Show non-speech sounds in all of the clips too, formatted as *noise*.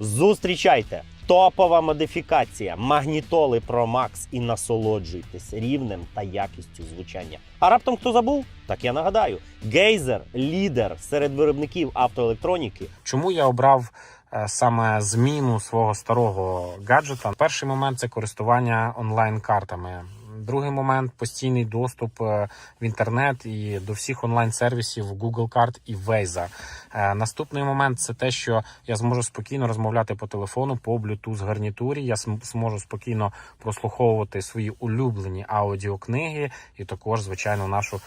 Зустрічайте! Топова модифікація магнітоли Pro Max і насолоджуйтесь рівнем та якістю звучання. А раптом хто забув? Так я нагадаю: Гейзер лідер серед виробників автоелектроніки. Чому я обрав е, саме зміну свого старого гаджета? Перший момент це користування онлайн-картами. Другий момент постійний доступ е, в інтернет і до всіх онлайн-сервісів Google карт і Waze. Е, Наступний момент це те, що я зможу спокійно розмовляти по телефону по Bluetooth гарнітурі. Я зможу спокійно прослуховувати свої улюблені аудіокниги і також, звичайно, нашу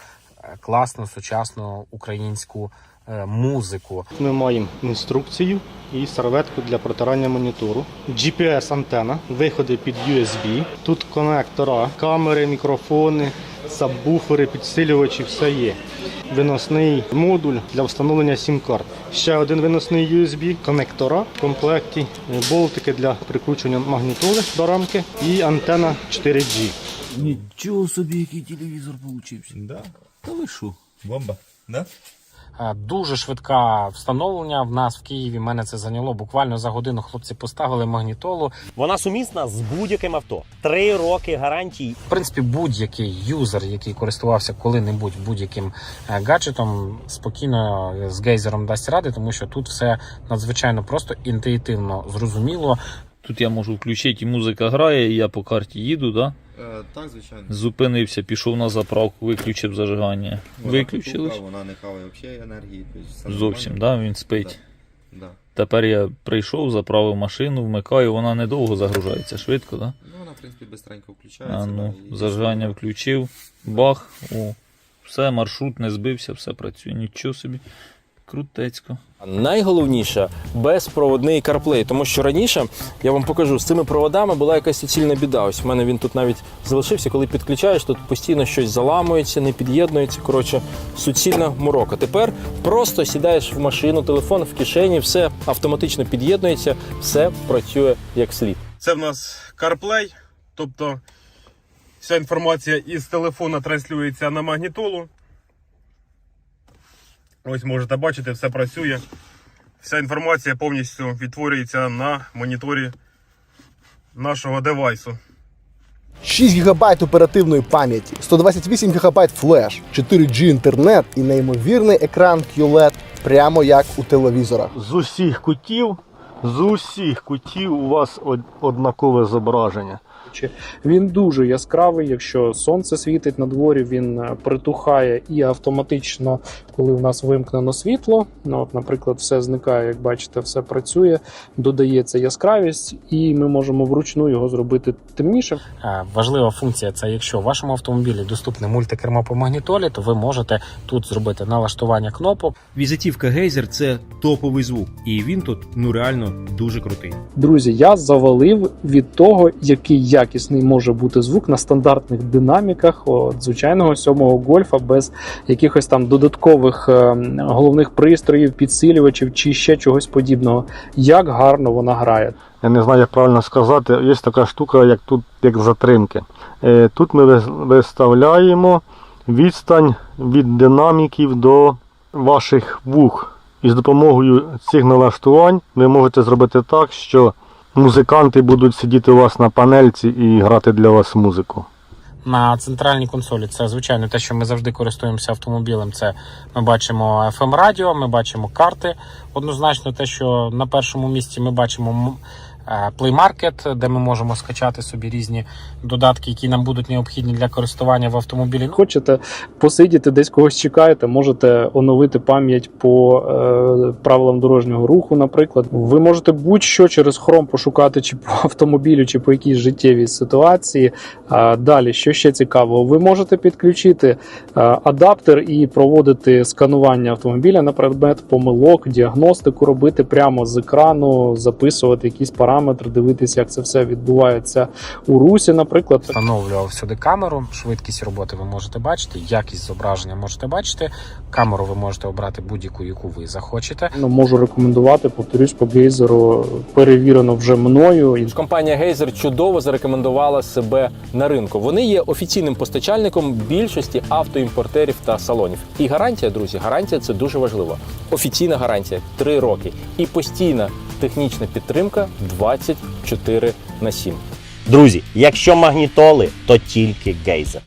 е, класну сучасну українську музику. Ми маємо інструкцію і серветку для протирання монітору. GPS-антена, виходи під USB. Тут конектора, камери, мікрофони, сабвуфери, підсилювачі, все є. Виносний модуль для встановлення сім-карт. Ще один виносний USB, конектора в комплекті, болтики для прикручування магнітоли до рамки і антена 4G. Нічого собі, який телевізор получився. Да, Та ви що? бомба. Да? Е, Дуже швидка встановлення в нас в Києві. Мене це зайняло буквально за годину. Хлопці поставили магнітолу. Вона сумісна з будь-яким авто. Три роки гарантій. В принципі, будь-який юзер, який користувався коли-небудь будь-яким е, гаджетом, спокійно з гейзером дасть ради, тому що тут все надзвичайно просто інтуїтивно зрозуміло. Тут я можу включити, і музика грає, і я по карті їду, да? Е, так, звичайно. зупинився, пішов на заправку, виключив зажигання. Вона Виключилось. Вона не хаває взагалі енергії. Тобто Зовсім, да? він спить. Да. Тепер я прийшов, заправив машину, вмикаю, вона недовго загружається, швидко, да? Ну, вона, в принципі, швидко включається. А ну, да, і- зажигання включив, бах, о, все, маршрут не збився, все працює, нічого собі. Крутецько. Найголовніше безпроводний CarPlay, тому що раніше я вам покажу з цими проводами була якась суцільна біда. Ось в мене він тут навіть залишився. Коли підключаєш, тут постійно щось заламується, не під'єднується. Коротше, суцільна морока. Тепер просто сідаєш в машину, телефон в кишені, все автоматично під'єднується, все працює як слід. Це в нас CarPlay, тобто вся інформація із телефона транслюється на магнітолу. Ось можете бачити, все працює. Вся інформація повністю відтворюється на моніторі нашого девайсу. 6 ГБ оперативної пам'яті, 128 ГБ флеш, 4G інтернет і неймовірний екран QLED, прямо як у телевізорах. З усіх кутів, з усіх кутів у вас однакове зображення. Він дуже яскравий. Якщо сонце світить на дворі, він е, притухає і автоматично, коли в нас вимкнено світло. Ну, от, наприклад, все зникає, як бачите, все працює, додається яскравість, і ми можемо вручну його зробити темніше. Важлива функція це якщо в вашому автомобілі доступне мультикермо по магнітолі, то ви можете тут зробити налаштування кнопок. Візитівка Гейзер це топовий звук, і він тут ну реально дуже крутий. Друзі, я завалив від того, який якісний може бути звук на стандартних динаміках от, звичайного сьомого гольфа без якихось там додаткових е, головних пристроїв, підсилювачів чи ще чогось подібного. Як гарно вона грає. Я не знаю, як правильно сказати. Є така штука, як тут як затримки. Е, Тут ми виставляємо відстань від динаміків до ваших вух. І з допомогою цих налаштувань ви можете зробити так, що музиканти будуть сидіти у вас на панельці і грати для вас музику. На центральній консолі це звичайно те, що ми завжди користуємося автомобілем. Це ми бачимо FM радіо, ми бачимо карти. Однозначно, те, що на першому місці ми бачимо Play Market, де ми можемо скачати собі різні додатки, які нам будуть необхідні для користування в автомобілі. Ну, Хочете посидіти, десь когось чекаєте, можете оновити пам'ять по е, правилам дорожнього руху, наприклад. Ви можете будь-що через Chrome пошукати чи по *laughs* автомобілю, чи по якійсь життєвій ситуації. А далі, що ще цікаво, ви можете підключити е, адаптер і проводити сканування автомобіля на предмет помилок, діагностику робити прямо з екрану, записувати якісь параметри, дивитися, як це все відбувається у русі, наприклад. Встановлював сюди камеру, швидкість роботи ви можете бачити, якість зображення можете бачити. Камеру ви можете обрати будь-яку, яку ви захочете. Ну, можу рекомендувати, повторюсь, по гейзеру перевірено вже мною. І Компанія Гейзер чудово зарекомендувала себе на ринку. Вони є офіційним постачальником більшості автоімпортерів та салонів. І гарантія, друзі, гарантія це дуже важливо. Офіційна гарантія 3 роки і постійна технічна підтримка 24 на 7. Друзі, якщо магнітоли, то тільки гейзер.